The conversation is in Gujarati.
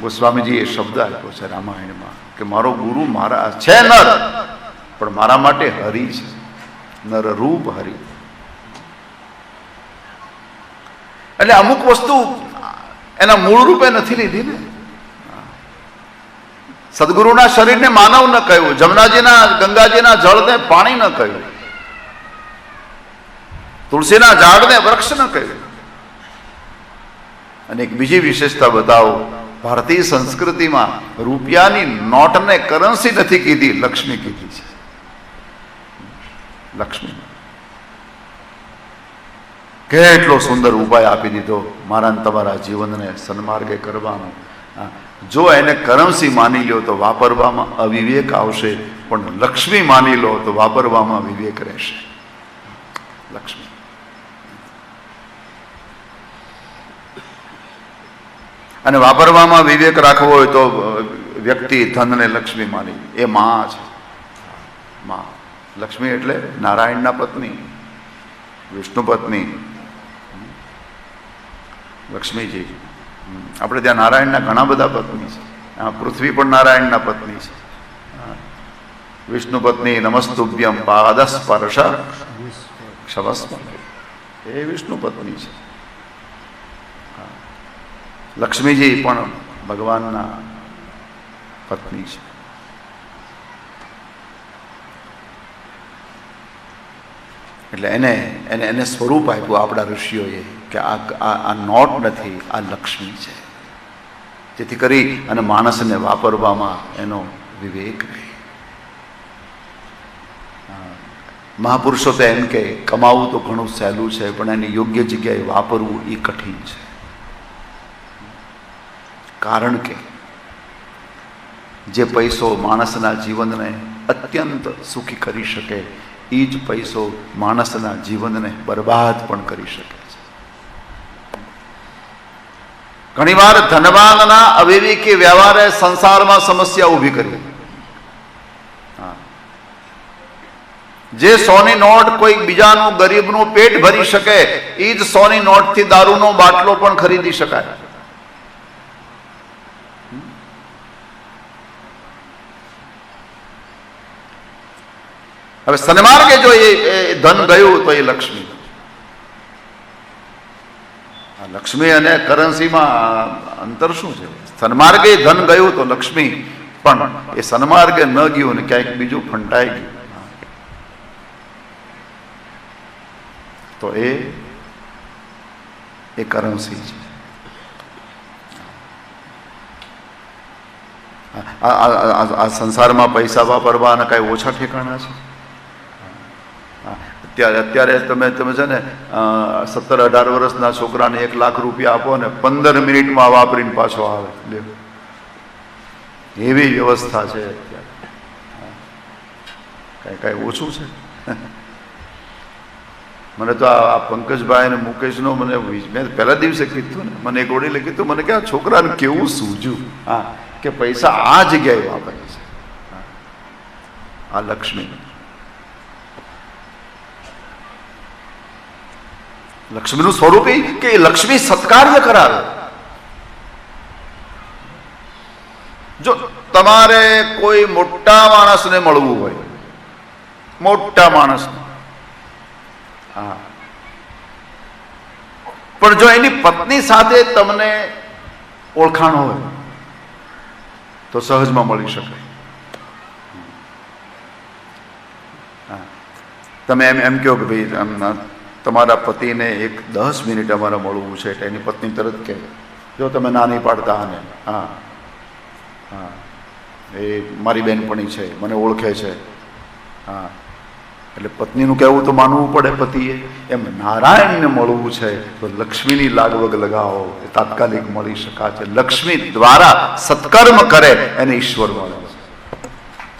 ગોસ્વામીજી એ શબ્દ આપ્યો છે રામાયણમાં કે મારો ગુરુ મારા છે નર, પણ મારા માટે હરિ છે. નર રૂપ હરિ. એટલે અમુક વસ્તુ એના મૂળ રૂપે નથી લીધી ને. સદગુરુના શરીરને માનવ ન કહ્યું, જમનાજીના, ગંગાજીના જળને પાણી ન કહ્યું. તુલસીના ઝાડને વૃક્ષ ન કહ્યું. અને એક બીજી વિશેષતા બતાવો ભારતીય સંસ્કૃતિમાં રૂપિયાની નોટને કરન્સી નથી કીધી, લક્ષ્મી કીધી છે. લક્ષ્મી. કેટલો સુંદર ઉપાય આપી દીધો. મારા તમારા જીવનને સન્માર્ગે કરવાનો. જો એને કરન્સી માની લ્યો તો વાપરવામાં અવિવેક આવશે, પણ લક્ષ્મી માની લો તો વાપરવામાં વિવેક રહેશે. લક્ષ્મી. અને વાપરવામાં વિવેક રાખવો હોય તો વ્યક્તિ ધનને લક્ષ્મી માની. એ મા છે. મા. લક્ષ્મી એટલે નારાયણના પત્ની, વિષ્ણુ પત્ની. લક્ષ્મીજી. આપણે ત્યાં નારાયણના ઘણા બધા પત્ની છે. આ પૃથ્વી પણ નારાયણના પત્ની છે. વિષ્ણુ પત્ની નમસ્તુભ્યમ પાદસ્પર્શ ક્ષવસ્મ એ વિષ્ણુ પત્ની છે. લક્ષ્મીજી પણ ભગવાનના પત્ની છે. એટલે એને એને એને સ્વરૂપ આપ્યું આપણા ઋષિઓએ કે આ આ નોટ નથી, આ લક્ષ્મી છે. જેથી કરી અને માણસને વાપરવામાં એનો વિવેક રહે. મહાપુરુષો તો એમ કે, કમાવું તો ઘણું સહેલું છે, પણ એને યોગ્ય જગ્યાએ વાપરવું એ કઠિન છે. કારણ કે જે પૈસો માણસના જીવનને અત્યંત સુખી કરી શકે એ જ પૈસો માણસના જીવનને બરબાદ પણ કરી શકે છે. ઘણીવાર ધનવાનના અવિવેકી વ્યવહારે સંસારમાં સમસ્યા ઊભી કરી જે સોની નોટ કોઈ બીજાનું ગરીબનું પેટ ભરી શકે એ જ સોની નોટથી દારૂનો બાટલો પણ ખરીદી શકાય. હવે સન્માર્ગે જો એ ધન ગયું તો એ લક્ષ્મી. લક્ષ્મી અને કરન્સીમાં અંતર શું છે? સન્માર્ગે ધન ગયું તો લક્ષ્મી, પણ એ સન્માર્ગે ન ગયું ને ક્યાંક બીજું ફંટાઈ ગયું. તો એ એ કરન્સી છે. આ સંસારમાં પૈસા વાપરવાના કાંઈ ઓછા ઠેકાણા છે? હા, અત્યારે તમે તમે છે ને સત્તર અઢાર વર્ષના છોકરાને એક લાખ રૂપિયા આપો ને પંદર મિનિટમાં વાપરીને પાછો આવે. લે. એવી વ્યવસ્થા છે અત્યારે. કાંઈ કાંઈ ઓછું છે? મને તો આ પંકજભાઈ અને મુકેશનો મને મેં પહેલા દિવસે કીધું ને મને એક વડીલે કીધું મને કે આ છોકરાને કેવું સૂજ્યું હા કે પૈસા આ જગ્યાએ વાપરે છે. આ લક્ષ્મી લક્ષ્મીનું સ્વરૂપ કે લક્ષ્મી સત્કાર્ય કરાવે. જો તમારે કોઈ મોટા માણસને મળવું હોય, મોટા માણસને. હા. પણ જો એની પત્ની સાથે તમને ઓળખાણ હોય, તો સહજમાં મળી શકે. તમે એમ એમ કહો કે ભાઈ આમ તમારા પતિને એક દસ મિનિટ અમારે મળવું છે એટલે એની પત્ની તરત કહે, જો તમે ના નહીં પાડતા આને. હા. હા. એ મારી બેનપણી છે, મને ઓળખે છે. હા. એટલે પત્નીનું કહેવું તો માનવું પડે પતિએ. એમ નારાયણને મળવું છે, તો લક્ષ્મીની લાગવગ લગાવો. એ તાત્કાલિક મળી શકાય છે. લક્ષ્મી દ્વારા સત્કર્મ કરે, એને ઈશ્વર મળે.